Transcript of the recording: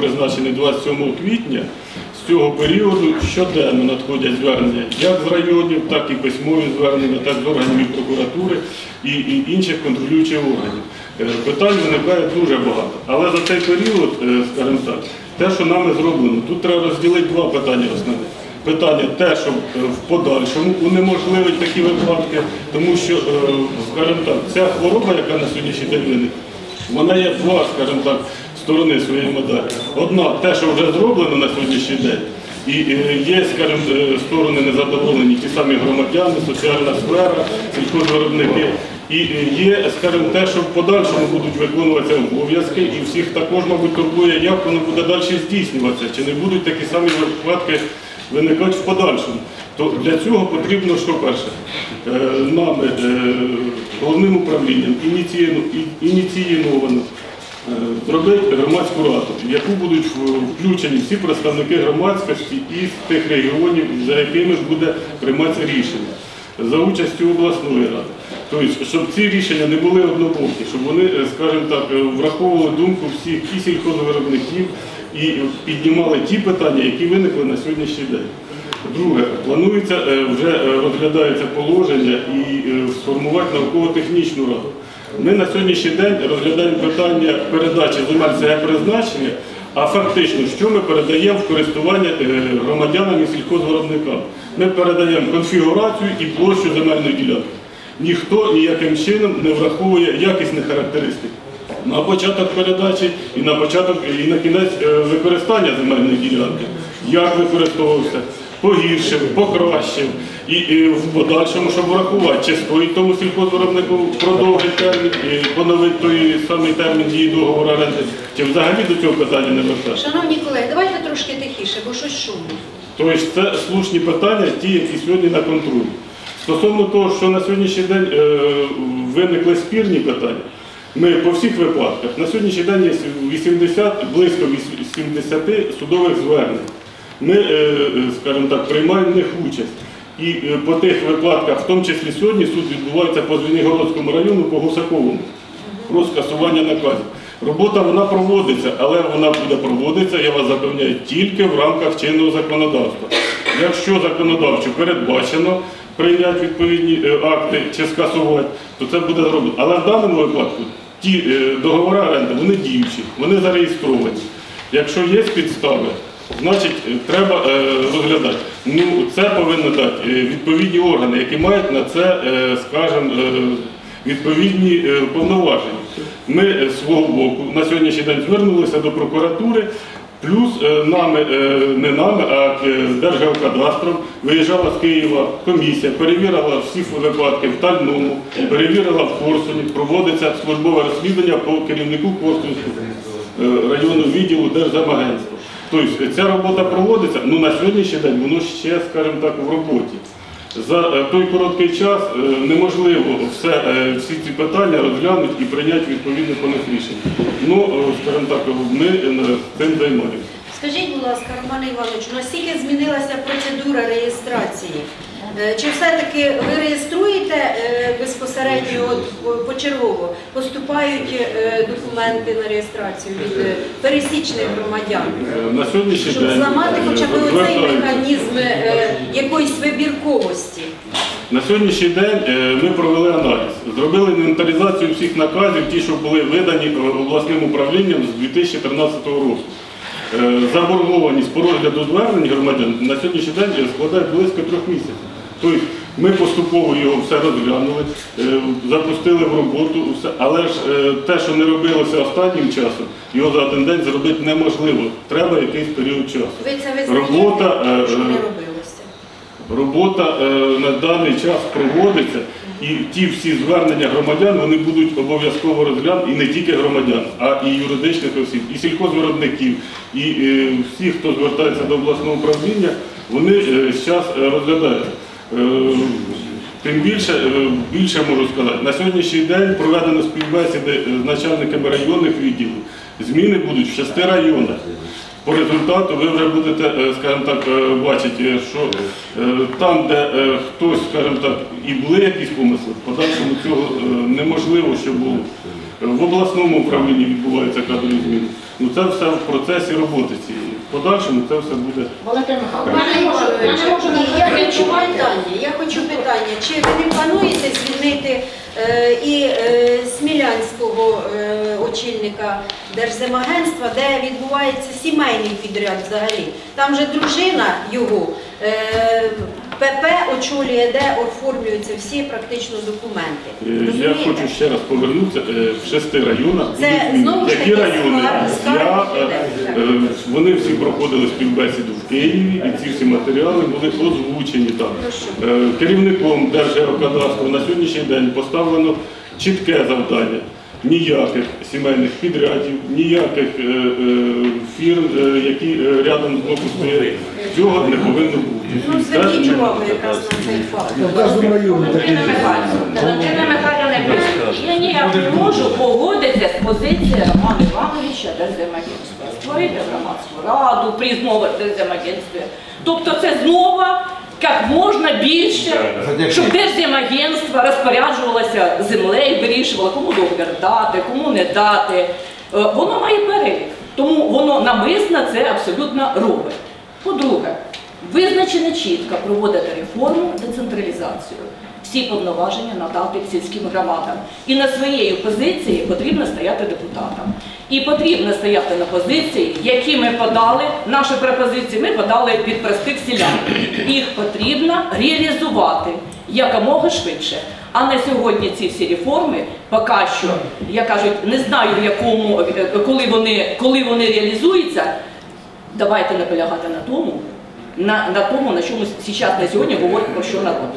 призначений 27 квітня, з цього періоду щоденно надходять звернення як з районів, так і письмові звернення, так з органів прокуратури і, і інших контролюючих органів. Е, Питань виникає дуже багато. Але за цей період, е, скажімо так, те, що нами зроблено, тут треба розділити два питання основні. Питання те, що е, в подальшому унеможливить такі випадки, тому що, скажімо так, ця хвороба, яка на сьогоднішній день виникла, вона є два, скажімо так, сторони своєї медалі. Одна те, що вже зроблено на сьогоднішній день, і е, є, скажімо, е, сторони незадоволені, ті самі громадяни, соціальна сфера, сільхозвиробники. І е, є, скажімо, те, що в подальшому будуть виконуватися обов'язки, і всіх також, мабуть, турбує, як воно буде далі здійснюватися, чи не будуть такі самі випадки виникати в подальшому. То для цього потрібно, що перше, нами, е, головним управлінням ініційовано зробити громадську раду, в яку будуть включені всі представники громадськості із тих регіонів, за якими буде прийматися рішення, за участю обласної ради. Тобто, щоб ці рішення не були однобокі, щоб вони, е, скажімо так, е, враховували думку всіх і сільхозвиробників і піднімали ті питання, які виникли на сьогоднішній день. Друге, планується, е, вже е, розглядається положення і е, сформувати науково-технічну раду. Ми на сьогоднішній день розглядаємо питання передачі земель СГ призначення, а фактично, що ми передаємо в користування е, громадянам і сільхозвиробникам? Ми передаємо конфігурацію і площу земельної ділянки. Ніхто ніяким чином не враховує якісних характеристик. На початок передачі і на початок і на кінець е, використання земельної ділянки. Як використовувався, погіршив, покращив. І, і в подальшому, щоб врахувати, чи стоїть тому сільхозвиробнику продовжити термін, і поновити той самий термін дії договору оренди, чи взагалі до цього питання не вертати. Шановні колеги, давайте трошки тихіше, бо щось шумно. Тобто це слушні питання, ті, які сьогодні на контролі. Стосовно того, що на сьогоднішній день е, виникли спірні питання, ми по всіх випадках на сьогоднішній день є 80, близько 80 судових звернень. Ми, е, е, скажімо так, приймаємо в них участь. І е, по тих випадках, в тому числі сьогодні, суд відбувається по Звенигородському району, по Гусаковому, про скасування наказів. Робота вона проводиться, але вона буде проводитися, я вас запевняю, тільки в рамках чинного законодавства. Якщо законодавчо передбачено прийняти відповідні акти чи скасувати, то це буде зроблено. Але в даному випадку ті договори оренди, вони діючі, вони зареєстровані. Якщо є підстави, значить е, треба е, розглядати. Ну, це повинні дати е, відповідні органи, які мають на це, скажімо, відповідні повноваження. Ми з свого боку на сьогоднішній день звернулися до прокуратури, плюс нами, не нами, а Держгеокадастром виїжджала з Києва комісія, перевірила всі випадки в Тальному, перевірила в Корсуні, проводиться службове розслідування по керівнику Корсунського районного відділу Держземагентства. Тобто ця робота проводиться, ну на сьогоднішній день воно ще, скажімо так, в роботі. За е, той короткий час е, неможливо все, е, всі ці питання розглянути і прийняти відповідне по них рішення. Ну, скажімо так, ми цим займаємося. Скажіть, будь ласка, Романе Івановичу, наскільки змінилася процедура реєстрації? Е, Чи все-таки ви реєструєте е, безпосередньо от, почергово? Поступають е, документи на реєстрацію від е, пересічних громадян? Е, На сьогоднішній Щоб день зламати е, хоча б оцей механізм е, якоїсь вибірковості? На сьогоднішній день е, ми провели аналіз, зробили інвентаризацію всіх наказів, ті, що були видані е, обласним управлінням з 2013 року. Е, Заборгованість по розгляду звернень громадян на сьогоднішній день складає близько трьох місяців. Тобто ми поступово його все розглянули, е, запустили в роботу, але ж е, те, що не робилося останнім часом, його за один день зробити неможливо. Треба якийсь період часу. Ви це визнаєте, Робота, е, що не робилося? Робота на даний час проводиться, і ті всі звернення громадян вони будуть обов'язково розглянуті, і не тільки громадян, а і юридичних осіб, і сільхозвиробників, і е, всі, хто звертається до обласного управління, вони зараз розглядають. Е, Тим більше, е, більше можу сказати, на сьогоднішній день проведено співбесіди з начальниками районних відділів. Зміни будуть в шести районах. По результату ви вже будете, е, скажімо так, е, бачити, е, що е, там, де е, хтось, скажімо так, і були якісь помисли, в подальшому цього е, неможливо, щоб було. Е, В обласному управлінні відбуваються кадрові зміни. Ну це все в процесі роботи цієї. Подальшому це все буде. Михайлович, я хочу питання. Я хочу питання. Чи ви не плануєте звільнити е, і е, смілянського е, очільника Держземагентства, де відбувається сімейний підряд взагалі? Там же дружина його е, ПП очолює, де оформлюються всі практично документи. Е, Я хочу ще раз повернутися е, в шести районах. Це будуть знову ж які таки райони я, людей. е, вони всі проходили співбесіду в Києві, і ці всі матеріали були озвучені там. Е, Керівником Держгеокадастру на сьогоднішній день поставлено чітке завдання. Ніяких сімейних підрядів, ніяких е, е, фірм, е, які е, рядом з боку стоять. Цього не повинно бути. Ну, Це- зверніть увагу якраз на цей факт. Михайлівна, я ніяк не можу погодитися з позиції Романа Івановича Держземагентства. Створити громадську раду, призмову Держземагентства. Тобто це знову як можна більше, щоб Держземагентство розпоряджувалося землею, вирішувало, кому договір дати, кому не дати. Е, Воно має перелік, тому воно намисно це абсолютно робить. По-друге, визначено чітко проводити реформу, децентралізацію. Всі повноваження надати сільським громадам. І на своєї позиції потрібно стояти депутатам. І потрібно стояти на позиції, які ми подали, наші пропозиції ми подали від простих селян. Їх потрібно реалізувати якомога швидше. А на сьогодні ці всі реформи поки що, я кажуть, не знаю якому, коли вони, коли вони реалізуються. Давайте наполягати на тому, на, на тому, на чому зараз на сьогодні говорить про що народ.